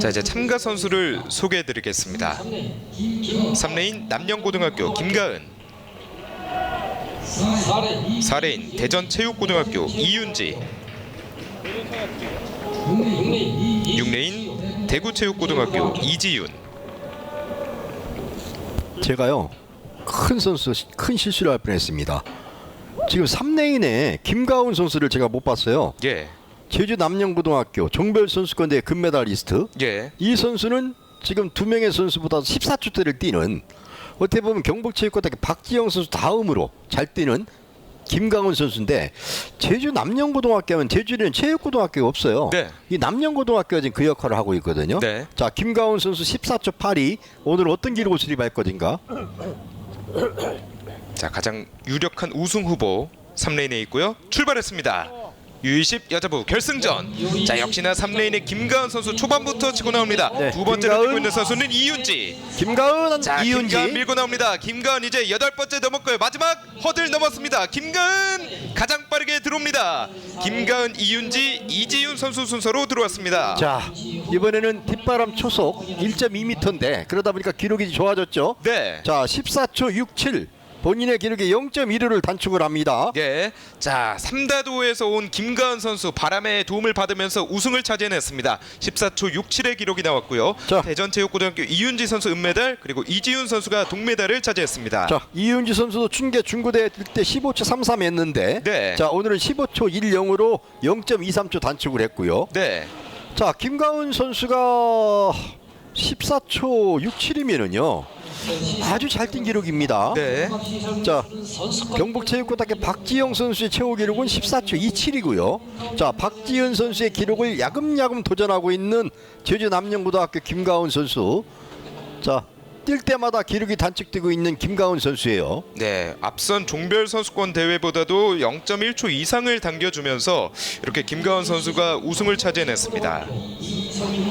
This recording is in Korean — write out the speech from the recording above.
자 이제 참가 선수를 소개해드리겠습니다. 3레인 남영고등학교 김가은 4레인 대전체육고등학교 이윤지 6레인 대구체육고등학교 이지윤 제가요 큰 선수 큰 실수를 할 뻔했습니다. 지금 3레인에 김가훈 선수를 제가 못 봤어요. 예, 제주 남영고등학교 종별 선수권대 금메달리스트. 예, 이 선수는 지금 두 명의 선수보다 14초대를 뛰는 어떻게 보면 경북체육고등학교 박지영 선수 다음으로 잘 뛰는 김강훈 선수인데 제주 남영고등학교 하면 제주에는 체육고등학교가 없어요. 네. 이 남영고등학교가 지금 그 역할을 하고 있거든요. 네. 자 김강훈 선수 14초 8이 오늘 어떤 기록을 수립할 것인가? 자 가장 유력한 우승 후보 3레인에 있고요. 출발했습니다. U20 여자부 결승전. 자 역시나 3레인의 김가은 선수 초반부터 치고 나옵니다. 네, 두 번째로 김가은. 뛰고 있는 선수는 이윤지. 김가은, 자 이윤지. 김가은 밀고 나옵니다. 김가은 이제 여덟 번째 넘었고요. 마지막 허들 넘었습니다. 김가은 가장 빠르게 들어옵니다. 김가은, 이윤지, 이지윤 선수 순서로 들어왔습니다. 자 이번에는 뒷바람 초속 1.2m인데 그러다 보니까 기록이 좋아졌죠. 네. 자 14초 67 본인의 기록에 0.15를 단축을 합니다. 예. 자, 삼다도에서 온 김가은 선수 바람의 도움을 받으면서 우승을 차지해냈습니다. 14초 67의 기록이 나왔고요. 자. 대전체육고등학교 이윤지 선수 은메달 그리고 이지윤 선수가 동메달을 차지했습니다. 자 이윤지 선수도 춘계 중고대 뛸때 15초 33 했는데 네. 자 오늘은 15초 10으로 0.23초 단축을 했고요. 네. 자 김가은 선수가 14초 67이면은요 아주 잘 뛴 기록입니다. 네. 자 경북체육고등학교 박지영 선수의 최고 기록은 14초 27이고요. 자 박지은 선수의 기록을 야금야금 도전하고 있는 제주 남영고등학교 김가은 선수. 자 뛸 때마다 기록이 단축되고 있는 김가은 선수예요. 네. 앞선 종별 선수권 대회보다도 0.1초 이상을 당겨주면서 이렇게 김가은 선수가 우승을 차지해냈습니다.